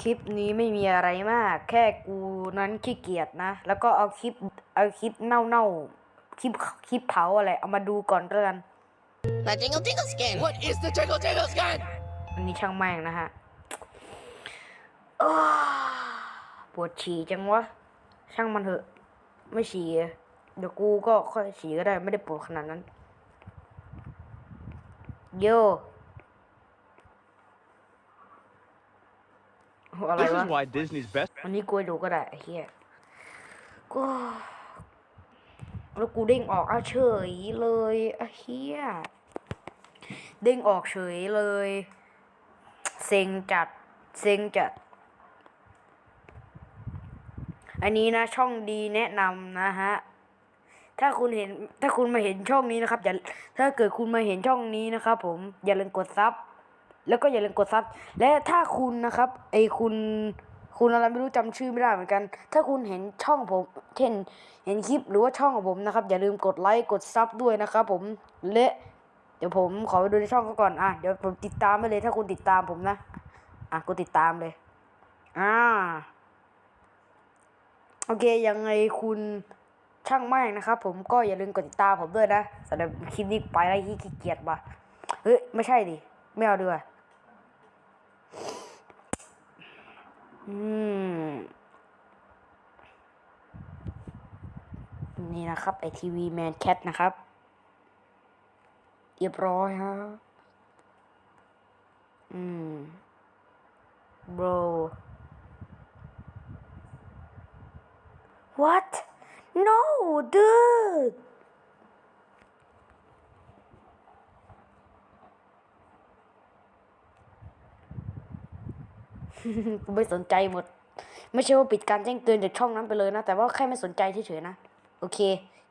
คลิปนี้ไม่มีอะไรมาก แค่กูนั้นขี้เกียจนะ แล้วก็เอาคลิปเอาคลิปเน่าๆคลิปคลิปเผาอะไร เอามาดูก่อนก็แล้วกัน The Jingle Jingle Skin. What is the Jingle Jingle Skin? อันนี้ช่างแม่งนะฮะอ้าปวดฉี่จังวะ ช่างมันเถอะ ไม่ฉี่อะเดี๋ยวกูก็ค่อยฉี่ก็ได้ไม่ได้ปวดขนาดนั้น โย อะไร This วะ is why Disney's best วันนี้กูให้ดูก็ได้ไอ้เฮียก็แล้วกูเด้งออกเอาเฉยเลยไอ้เฮียเด้งออกเฉยเลย เซ็งจัด เซ็งจัด อันนี้นะช่องดีแนะนำนะฮะ ถ้าคุณเห็นถ้าคุณมาเห็นช่องนี้นะครับอย่าถ้าเกิดคุณมาเห็นช่องนี้นะครับผมอย่าลืมกดซับ แล้วก็อย่าลืมกดซับและถ้าคุณนะครับไอคุณคุณอะไรไม่รู้จำชื่อไม่ได้เหมือนกัน ถ้าคุณเห็นช่องผมเช่นเห็นคลิปหรือว่าช่องของผมนะครับ อย่าลืมกดไลค์กดซับด้วยนะครับผมและเดี๋ยวผมขอไปดูในช่องเขาก่อนอะเดี๋ยวผมติดตามไปเลย ถ้าคุณติดตามผมนะ อะกูติดตามเลย อ่า โอเคยังไงคุณช่างแม่งนะครับผมก็อย่าลืมกดติดตามผมด้วยนะสำหรับคลิปนี้ไปแล้วขี้เกียจว่ะเฮ้ยไม่ใช่ดิไม่เอาด้วย อืม นี่นะครับไอทีวีแมนแคทนะครับเรียบร้อยฮะอืม bro what no dude กูไม่สนใจหมด ไม่ใช่ว่าปิดการแจ้งเตือนจากช่องนั้นไปเลยนะ แต่ว่าแค่ไม่สนใจเฉยๆนะ โอเค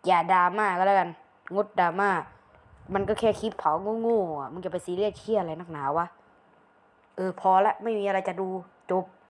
อย่าดราม่าก็แล้วกัน งดดราม่า มันก็แค่คลิปเผาโง่ๆอะมึงจะไปซีเรียสเชี่ยอะไรนักหนาวะ เออพอละไม่มีอะไรจะดูจบ